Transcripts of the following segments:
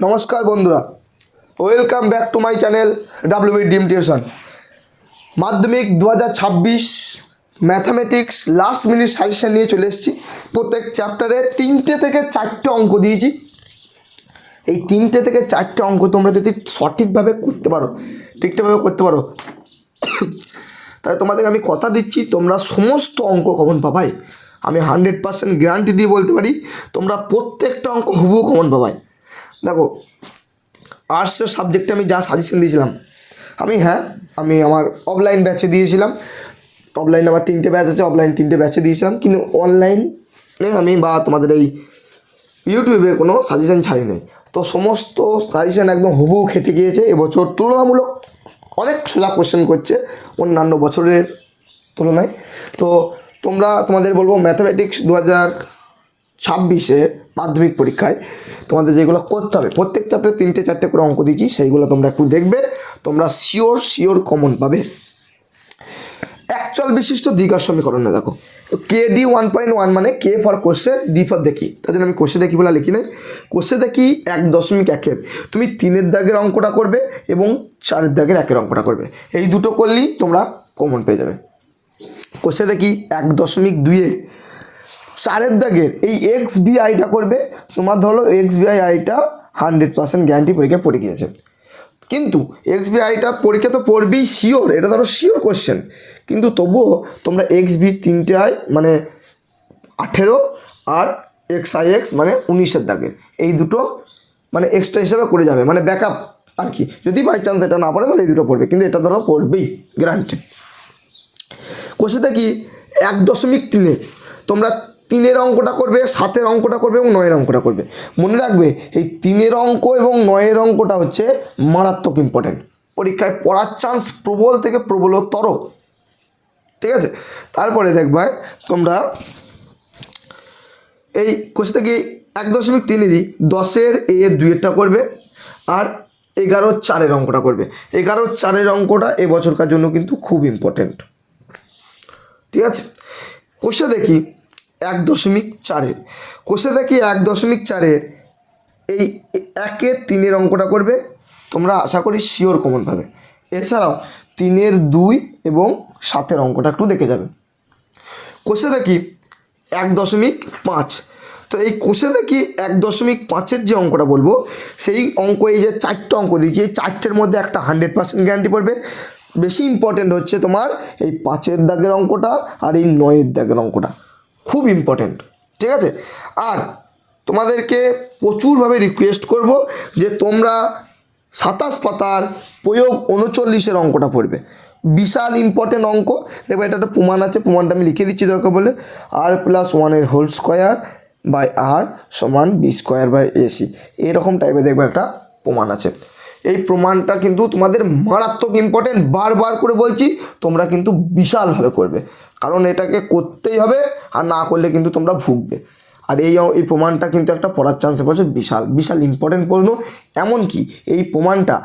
নমস্কার বন্ধুরা। Welcome back to my channel WB ডিম টিউশন মাধ্যমিক দু ছাব্বিশ ম্যাথামেটিক্স লাস্ট মিনিট সাজেশন নিয়ে চলে এসেছি। প্রত্যেক চ্যাপ্টারে তিনটে থেকে চারটে অঙ্ক দিয়েছি। এই তিনটে থেকে চারটে অঙ্ক তোমরা যদি সঠিকভাবে করতে পারো, ঠিকঠাকভাবে করতে পারো, তাহলে তোমাদেরকে আমি কথা দিচ্ছি, তোমরা সমস্ত অঙ্ক কমন পাবাই। আমি হান্ড্রেড পার্সেন্ট গ্যারান্টি দিয়ে বলতে পারি, তোমরা প্রত্যেকটা অঙ্ক হুবহু কমন পাবাই। দেখো আর্টসের সাবজেক্টে আমি যা সাজেশন দিয়েছিলাম, আমি হ্যাঁ আমি আমার অফলাইন ব্যাচে দিয়েছিলাম অফলাইন আমার তিনটে ব্যাচ আছে অফলাইন তিনটে ব্যাচে দিয়েছিলাম, কিন্তু অনলাইনে আমি বা তোমাদের এই ইউটিউবে কোনো সাজেশন ছাড়ি নাই তো সমস্ত সাজেশন একদম হুবহু খেটে গিয়েছে, এবছর তুলনামূলক অনেক সোজা কোশ্চেন করছে, অন্যান্য বছরের তুলনায়। তো তোমরা, তোমাদের বলব ম্যাথামেটিক্স দু হাজার ছাব্বিশে মাধ্যমিক পরীক্ষায় তোমাদের যেগুলো করতে হবে, প্রত্যেক চ্যাপ্টারে তিনটে চারটে করে অঙ্ক দিয়েছি, সেইগুলো তোমরা একটু দেখবে, তোমরা শিওর শিওর কমন পাবে। অ্যাকচুয়াল বিশিষ্ট দ্বিঘাত সমীকরণে দেখো K D one point one মানে কে ফর কোষে ডি ফর দেখি, তার জন্য আমি কোষে দেখি বলে লিখি নাই। কোষে দেখি এক দশমিক একের তুমি তিনের দাগের অঙ্কটা করবে এবং চারের দাগের একের অঙ্কটা করবে, এই দুটো করলেই তোমরা কমন পেয়ে যাবে। কোষে দেখি এক দশমিক দুইয়ের চারের দাগের এই এক্স বি আইটা করবে, তোমার ধরো এক্স বি আই আইটা হান্ড্রেড পার্সেন্ট গ্যারান্টি পরীক্ষা পড়ে গিয়েছে। কিন্তু এক্স বি আইটা পরীক্ষা তো পড়বেই শিওর এটা ধরো শিওর কোশ্চেন কিন্তু তবুও তোমরা এক্স বি তিনটে আই মানে আঠেরো আর এক্স আই এক্স মানে উনিশের দাগের। এই দুটো মানে এক্সট্রা হিসাবে করে যাবে মানে ব্যাকআপ আর কি। যদি বাই চান্স এটা না পড়ে, তাহলে এই দুটো পড়বে, কিন্তু এটা ধরো পড়বেই গ্যারান্টি কোষে কি? এক দশমিক তিনে তোমরা তিনের অঙ্কটা করবে, সাতের অঙ্কটা করবে এবং নয়ের অঙ্কটা করবে। মনে রাখবে, এই তিনের অঙ্ক এবং নয়ের অঙ্কটা হচ্ছে মারাত্মক ইম্পর্টেন্ট পরীক্ষায় পড়ার চান্স প্রবল থেকে প্রবলতর। ঠিক আছে? তারপরে দেখবে তোমরা এই কোষে থেকে এক দশমিক তিনেরই দশের এ দুইয়েরটা করবে আর এগারো চারের অঙ্কটা করবে। এগারোর চারের অঙ্কটা এবছরকার জন্য কিন্তু খুব ইম্পর্টেন্ট ঠিক আছে? কোষে দেখি এক দশমিক চারের কোষে দেখি এক দশমিক চারের এই একের তিনের অঙ্কটা করবে। তোমরা আশা করি শিওর কমন পাবে। এছাড়াও তিনের দুই এবং সাতের অঙ্কটা একটু দেখে যাবে। কোষে দেখি এক দশমিক পাঁচ। তো এই কোষে দেখি এক দশমিক পাঁচের যে অঙ্কটা বলব, সেই অঙ্ক, এই যে চারটে অঙ্ক দিয়েছি, এই চারটের মধ্যে একটা হান্ড্রেড পার্সেন্ট গ্যারান্টি পড়বে। বেশি ইম্পর্টেন্ট হচ্ছে তোমার এই পাঁচের দাগের অঙ্কটা আর এই নয়ের দাগের অঙ্কটা। খুব ইম্পর্টেন্ট ঠিক আছে? আর তোমাদেরকে প্রচুরভাবে রিকোয়েস্ট করব যে তোমরা সাতাশ পাতার প্রয়োগ উনচল্লিশের অঙ্কটা পড়বে। বিশাল ইম্পর্টেন্ট অঙ্ক। দেখবে এটা একটা প্রমাণ আছে, প্রমাণটা আমি লিখে দিচ্ছি দরকার বলে। আর প্লাস ওয়ানের হোল স্কোয়ার বাই আর সমান বি স্কোয়ার বাই এসি এরকম টাইপের দেখবে একটা প্রমাণ আছে। এই প্রমাণটা কিন্তু তোমাদের মারাত্মক ইম্পর্টেন্ট বারবার করে বলছি, তোমরা কিন্তু বিশালভাবে করবে। কারণ এটাকে করতেই হবে, আর না করলে কিন্তু তোমরা ভুগবে। আর এই এই প্রমাণটা কিন্তু একটা পড়ার চান্স বছর বিশাল বিশাল ইম্পর্টেন্ট প্রশ্ন। এমনকি এই প্রমাণটা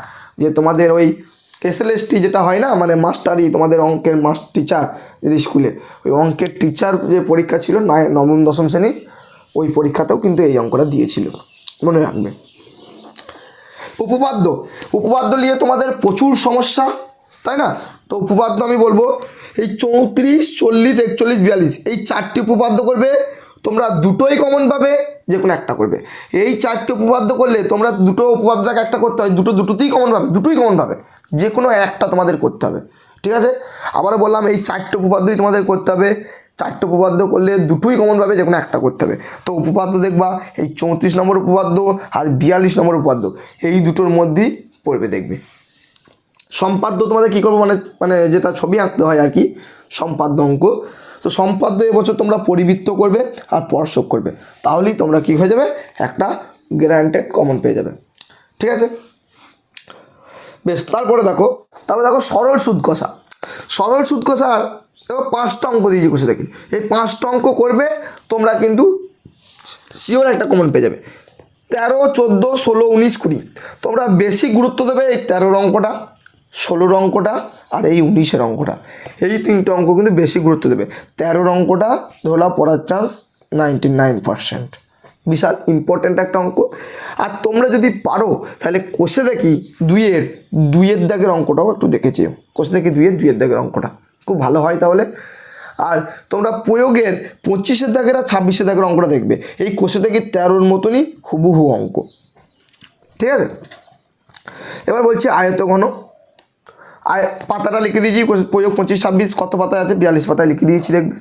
যে তোমাদের ওই এসএলএসটি যেটা হয় না মানে মাস্টারই তোমাদের অঙ্কের মাস টিচার স্কুলে ওই অঙ্কের টিচার যে পরীক্ষা ছিল, নয়, নবম, দশম শ্রেণির, ওই পরীক্ষাতেও কিন্তু এই অঙ্কটা দিয়েছিল। মনে রাখবে। উপপাদ্য। উপপাদ্য নিয়ে তোমাদের প্রচুর সমস্যা, তাই না? তো উপপাদ্য আমি বলব, এই চৌত্রিশ, চল্লিশ, একচল্লিশ, বিয়াল্লিশ, এই চারটি উপপাদ্য করবে, তোমরা দুটোই কমন পাবে, যে কোনো একটা করবে। এই চারটি উপপাদ্য করলে তোমরা দুটো উপপাদ্যটাকে একটা করতে হয়, দুটো দুটোতেই কমন পাবে, দুটোই কমন পাবে। যে কোনো একটা তোমাদের করতে হবে। ঠিক আছে? আবারও বললাম, এই চারটে উপপাদ্যই তোমাদের করতে হবে। চারটে উপপাদ্য করলে দুটোই কমন পাবে যে কোনো একটা করতে হবে। তো উপপাদ্য দেখবা, এই চৌত্রিশ নম্বর উপপাদ্য আর বিয়াল্লিশ নম্বর উপপাদ্য, এই দুটোর মধ্যেই পড়বে দেখবে। সম্পাদ্য তোমাদের কী করব? মানে মানে যেটা ছবি আঁকতে হয় আর কি, সম্পাদ্য অঙ্ক। তো সম্পাদ্য এবছর তোমরা পরিবৃত্ত করবে আর স্পর্শক করবে। তাহলেই তোমরা কী হয়ে যাবে? একটা গ্যারান্টেড কমন পেয়ে যাবে। ঠিক আছে? বেশ, তারপরে দেখো তারপরে দেখো সরল সুদ কষা। সরল সুদ কষার দেখো পাঁচটা অঙ্ক দিয়েছি কষে দেখি। এই পাঁচটা অঙ্ক করবে, তোমরা কিন্তু শিওর একটা কমন পেয়ে যাবে। তেরো, চোদ্দ, ষোলো, উনিশ, কুড়ি। তোমরা বেশি গুরুত্ব দেবে এই তেরোর অঙ্কটা, ষোলোর অঙ্কটা আর এই উনিশের অঙ্কটা। এই তিনটে অঙ্ক কিন্তু বেশি গুরুত্ব দেবে। তেরোর অঙ্কটা ধরলা পড়ার চান্স নাইনটি নাইন পারসেন্ট বিশাল ইম্পর্ট্যান্ট একটা অঙ্ক। আর তোমরা যদি পারো, তাহলে কোষে দেখি দুইয়ের দুইয়ের দাগের অঙ্কটাও একটু দেখেছি কোষে দেখি দুইয়ের দুইয়ের দাগের অঙ্কটা। খুব ভালো হয় তাহলে। আর তোমরা প্রয়োগের পঁচিশের দাগের আর ছাব্বিশের দাগের অঙ্কটা দেখবে। এই কোষে দেখি তেরোর মতনই হুবহু অঙ্ক। ঠিক আছে? এবার বলছি আয়ত ঘন। আয়, পাতাটা লিখে দিয়েছি প্রয়োগ পঁচিশ, ছাব্বিশ, কত পাতায় আছে? বিয়াল্লিশ পাতায় লিখে দিয়েছি, দেখবে।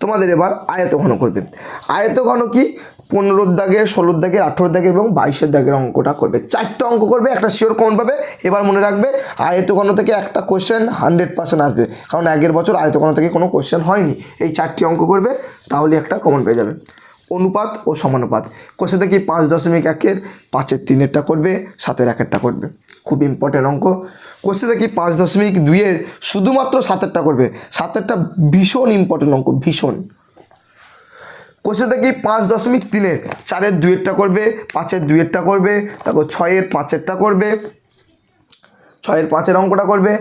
তোমাদের এবার আয়ত ঘন করবে। আয়ত ঘন কি? পনেরোর দাগের ষোলোর দাগের আঠেরোর দাগের এবং বাইশের দাগের অঙ্কটা করবে। চারটে অঙ্ক করবে, একটা শিওর কমন পাবে, এবার মনে রাখবে আয়ত ঘন থেকে একটা কোশ্চেন হান্ড্রেড পার্সেন্ট আসবে। কারণ আগের বছর আয়ত ঘন থেকে কোনো কোশ্চেন হয়নি। এই চারটি অঙ্ক করবে, তাহলে একটা কমন পেয়ে যাবে। অনুপাত ও সমানুপাত। কোষে দেখি পাঁচ দশমিক একের, পাঁচের তিনেরটা করবে, সাতের একেরটা করবে। খুব ইম্পর্টেন্ট অঙ্ক। কোষে দেখি পাঁচ দশমিক দুইয়ের, শুধুমাত্র সাতেরটা করবে। সাতেরটা ভীষণ ইম্পর্টেন্ট অঙ্ক, ভীষণ। কোষে দেখি পাঁচ দশমিক তিনের চারের দুইয়েরটা করবে, পাঁচের দুইয়েরটা করবে, তারপর ছয়ের পাঁচেরটা করবে, ছয়ের পাঁচের অঙ্কটা করবে,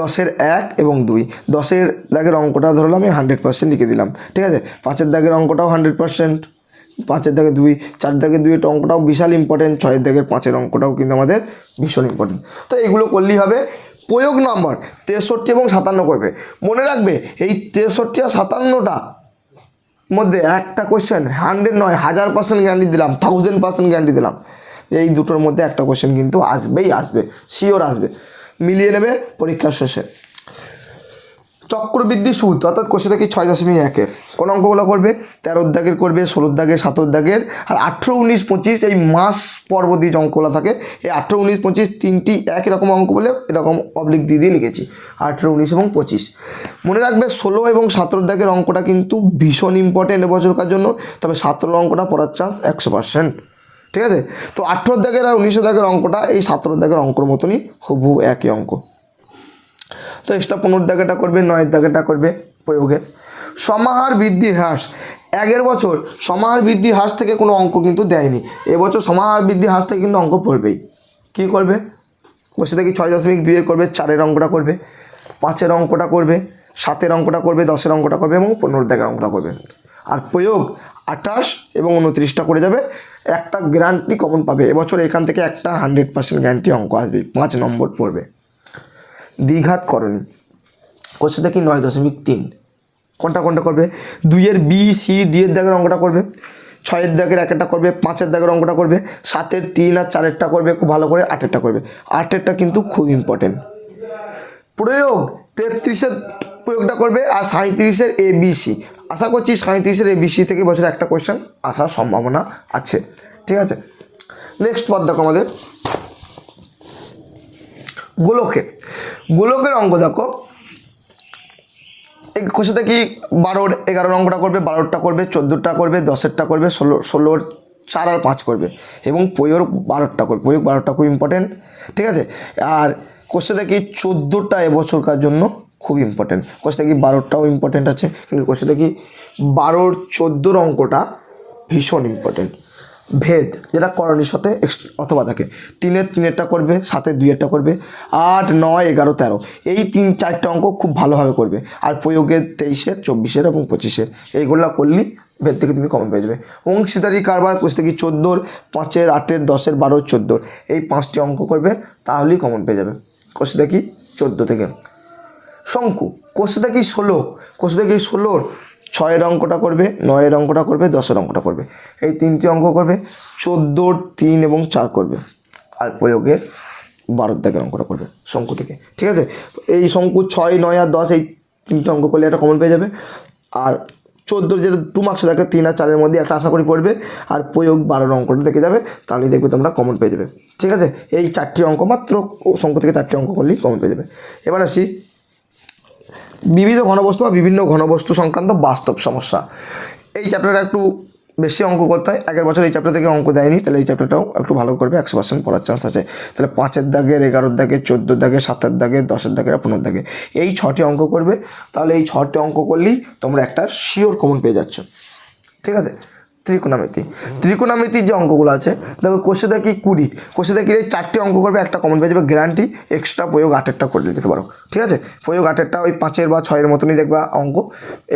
দশের এক এবং দুই। দশের দাগের অঙ্কটা ধরলাম, আমি হান্ড্রেড পার্সেন্ট লিখে দিলাম। ঠিক আছে? পাঁচের দাগের অঙ্কটাও হান্ড্রেড পার্সেন্ট। পাঁচের দাগে দুই, চার দাগে দুইয়ের অঙ্কটাও বিশাল ইম্পর্টেন্ট ছয়ের দাগের পাঁচের অঙ্কটাও কিন্তু আমাদের ভীষণ ইম্পর্টেন্ট তো এগুলো করলেই হবে। প্রয়োগ নম্বর তেষট্টি এবং সাতান্ন করবে। মনে রাখবে, এই তেষট্টি আর সাতান্নটা মধ্যে একটা কোশ্চেন হান্ড্রেড নয়, হাজার পার্সেন্ট গ্যারান্টি দিলাম থাউজেন্ড পার্সেন্ট গ্যারান্টি দিলাম। এই দুটোর মধ্যে একটা কোশ্চেন কিন্তু আসবেই আসবে শিওর আসবে। মিলিয়ে নেবে পরীক্ষার শেষে। চক্রবৃদ্ধি সুদ অর্থাৎ কোষে থেকে ছয় দশমিক একের। কোন অঙ্কগুলো করবে? তেরোর দাগের করবে ষোলোর দাগের সাতর দাগের আর আঠেরো উনিশ পঁচিশ এই মাস পর্বতী যে অঙ্কগুলো থাকে, এই আঠেরো উনিশ পঁচিশ তিনটি একই রকম অঙ্ক বলে এরকম অবলিক দিয়ে দিয়ে লিখেছি। আঠেরো উনিশ এবং পঁচিশ। মনে রাখবে, ষোলো এবং সতেরো দাগের অঙ্কটা কিন্তু ভীষণ ইম্পর্টেন্ট এবছরকার জন্য, তবে সতেরো অঙ্কটা পড়ার চান্স একশো পার্সেন্ট ঠিক আছে? তো আঠেরো দাগের আর উনিশশো দাগের অঙ্কটা এই সতেরো দাগের অঙ্কর মতনই হুবহু একই অঙ্ক। তো এক্সট্রা পনেরো দাগেটা করবে নয়ের দাগেটা করবে প্রয়োগে। সমাহার বৃদ্ধি হ্রাস। আগের বছর সমাহার বৃদ্ধি হ্রাস থেকে কোনো অঙ্ক কিন্তু দেয়নি। এবছর সমাহার বৃদ্ধি হ্রাস থেকে কিন্তু অঙ্ক পড়বেই। কী করবে? বসে থেকে ছয় দশমিক দুইয়ের করবে, চারের অঙ্কটা করবে, পাঁচের অঙ্কটা করবে, সাতের অঙ্কটা করবে, দশের অঙ্কটা করবে এবং পনেরো দাগের অঙ্কটা করবে। আর প্রয়োগ আঠাশ এবং উনত্রিশটা করে যাবে। একটা গ্যারান্টি কমন পাবে। এবছর এখান থেকে একটা হান্ড্রেড পার্সেন্ট গ্যারান্টি অঙ্ক আসবে, পাঁচ নম্বর পড়বে দ্বিঘাত করণী। করছে দেখি নয় দশমিক তিন। কোনটা কোনটা করবে? দুইয়ের বি, সি, ডি এর দাগের অঙ্কটা করবে। ছয়ের দাগের একটা করবে, পাঁচের দাগের অঙ্কটা করবে, সাতের তিন আর চারেরটা করবে, খুব ভালো করে আটেরটা করবে। আটেরটা কিন্তু খুব ইম্পর্টেন্ট প্রয়োগ তেত্রিশের প্রয়োগটা করবে আর সাঁত্রিশের এ, বি, সি। আশা করছি সাঁত্রিশের এ, বি, সি থেকে বছরে একটা কোয়েশ্চেন আসার সম্ভাবনা আছে। ঠিক আছে? নেক্সট পদ দেখো আমাদের। গোলকের গোলকের অঙ্ক দেখো। এই খুশি থেকে বারোর এগারো অঙ্কটা করবে বারোটা করবে, চোদ্দোটা করবে, দশেরটা করবে, ষোলো, ষোলোর চার আর পাঁচ করবে এবং পয়োর বারোটা করবে। পয়োগ বারোটা খুব ইম্পর্টেন্ট ঠিক আছে? আর কোষে দেখি চোদ্দোটা এবছরকার জন্য খুব ইম্পর্টেন্ট কোষে দেখি বারোটাও ইম্পর্টেন্ট আছে, কিন্তু কোষে দেখি বারোর চোদ্দোর অঙ্কটা ভীষণ ইম্পর্টেন্ট ভেদ, যেটা করণীর সাথে অথবা থাকে। তিনের তিনেরটা করবে, সাতের দুইয়েরটা করবে, আট, নয়, এগারো, তেরো। এই তিন, চারটে অঙ্ক খুব ভালোভাবে করবে। আর প্রয়োগের তেইশের, চব্বিশের এবং পঁচিশের, এইগুলো করলেই ভেদ থেকে তুমি কমন পেয়ে যাবে। অংশীদারি কারবার কোষ থেকে চোদ্দোর, পাঁচের, আটের, দশের, বারোর চোদ্দোর। এই পাঁচটি অঙ্ক করবে, তাহলেই কমন পেয়ে যাবে। কোষ দেখি চোদ্দ থেকে। শঙ্কু কোষে দেখি ষোলো কোষে দেখি ষোলোর ছয়ের অঙ্কটা করবে, নয়ের অঙ্কটা করবে, দশের অঙ্কটা করবে। এই তিনটি অঙ্ক করবে, চোদ্দোর তিন এবং চার করবে। আর প্রয়োগের বারোর দাগের অঙ্কটা করবে শঙ্কু থেকে। ঠিক আছে? এই শঙ্কু ছয়, নয় আর দশ, এই তিনটে অঙ্ক করলে একটা কমন পেয়ে যাবে। আর চোদ্দোর যেটা টু মার্কস থাকে, তিন আর চারের মধ্যে একটা আশা করি পড়বে। আর প্রয়োগ বারোর অঙ্কটা দেখে যাবে, তাহলেই দেখবে তোমরা কমন পেয়ে যাবে। ঠিক আছে? এই চারটি অঙ্ক মাত্র শঙ্কু থেকে চারটি অঙ্ক করলেই কমন পেয়ে যাবে। এবার আসি বিবিধ ঘনবস্তু বা বিভিন্ন ঘনবস্তু সংক্রান্ত বাস্তব সমস্যা। এই চ্যাপ্টারটা একটু বেশি অঙ্ক করতে হয়। আগের বছর এই চ্যাপ্টার থেকে অঙ্ক দেয়নি, তাহলে এই চ্যাপ্টারটাও একটু ভালো করবে। একশো পার্সেন্ট পড়ার চান্স আছে। তাহলে পাঁচের দাগের এগারোর দাগে, চোদ্দোর দাগে, সাতের দাগে, দশের দাগে আর পনেরোর দাগে এই ছটি অঙ্ক করবে। তাহলে এই ছটি অঙ্ক করলেই তোমরা একটা শিওর কমন পেয়ে যাচ্ছ। ঠিক আছে? ত্রিকোণামিতি। ত্রিকোণামিতির যে অঙ্কগুলো আছে, দেখো কোষে দেখি কুড়ি, কোষে দেখি এই চারটে অঙ্ক করবে, একটা কমন পেয়ে যাবে গ্যারান্টি এক্সট্রা প্রয়োগ আটেরটা করে দিতে পারো, ঠিক আছে? প্রয়োগ আটেরটা ওই পাঁচের বা ছয়ের মতনই দেখবা অঙ্ক,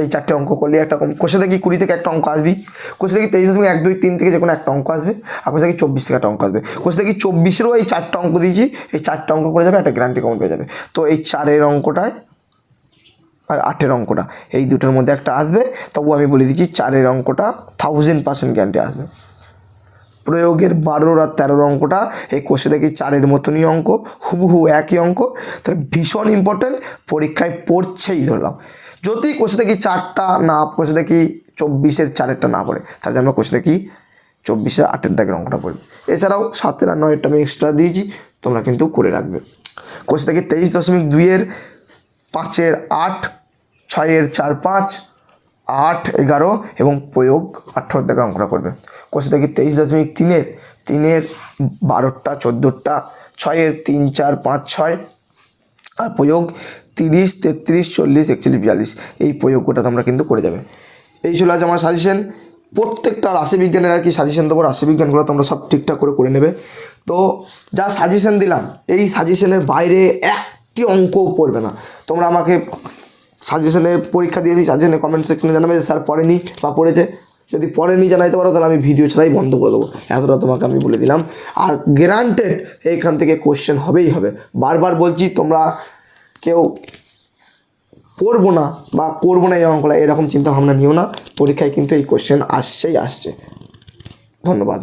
এই চারটে অঙ্ক করলে একটা কম কোষে দেখি কুড়ি থেকে একটা অঙ্ক আসবি কোষে দেখি তেইশ দশমিক এক দুই তিন থেকে যে কোনো একটা অঙ্ক আসবে, আর কোষে দেখি চব্বিশ থেকে একটা অঙ্ক আসবে, কোষে দেখি চব্বিশেরও এই চারটা অঙ্ক দিয়েছি, এই চারটা অঙ্ক করে যাবে, একটা গ্যারান্টি কমন পেয়ে যাবে। তো এই চারের অঙ্কটায় আর আটের অঙ্কটা। এই দুটোর মধ্যে একটা আসবে, তবু আমি বলে দিচ্ছি চারের অঙ্কটা থাউজেন্ড পার্সেন্ট গ্যারান্টি আসবে। প্রয়োগের বারোর আর তেরোর অঙ্কটা, এই কোষে দেখি চারের মতনই অঙ্ক, হুবহু একই অঙ্ক, তাহলে ভীষণ ইম্পর্টেন্ট পরীক্ষায় পড়ছেই ধরলাম। যদি কোষে দেখি চারটা না কোষে দেখি চব্বিশের চারেরটা না পড়ে, তাহলে আমরা কোষে দেখি চব্বিশে আটের দাগের অঙ্কটা পড়বে এছাড়াও সাতের আর নয়েরটা আমি এক্সট্রা দিয়েছি, তোমরা কিন্তু করে রাখবে। কোষে দেখি তেইশ দশমিক দুইয়ের পাঁচের আট, ছয়ের চার পাঁচ, আট এগারো এবং প্রয়োগ আঠারো থেকে অঙ্কটা করবে। কোষে দেখি তেইশ দশমিক তিনের তিনের বারোটা, চোদ্দোটা, ছয়ের তিন, চার, পাঁচ, ছয়, আর প্রয়োগ তিরিশ, তেত্রিশ, চল্লিশ, একচল্লিশ, বিয়াল্লিশ। এই প্রয়োগটা তোমরা কিন্তু করে যাবে। এই ছিল আজ আমার সাজেশন প্রত্যেকটা রাশিবিজ্ঞানের আর কি সাজেশন দেবো, রাশিবিজ্ঞানগুলো তোমরা সব ঠিকঠাক করে করে নেবে। তো যা সাজেশন দিলাম, এই সাজেশনের বাইরে একটি অঙ্কও পড়বে না। তোমরা আমাকে সাজেশনের পরীক্ষা দিয়েছি সাজেশনে কমেন্ট সেকশনে জানাবে যে স্যার পড়েনি বা পড়েছে। যদি পড়েনি জানাইতে পারো, তাহলে আমি ভিডিও ছাড়াই বন্ধ করে দেবো। এতটা তোমাকে আমি বলে দিলাম। আর গ্যারান্টেড এইখান থেকে কোশ্চেন হবেই হবে। বারবার বলছি, তোমরা কেউ পড়ব না বা করব না এই অঙ্কটা, এরকম চিন্তা ভাবনা নিও না। পরীক্ষায় কিন্তু এই কোশ্চেন আসছেই আসছে। ধন্যবাদ।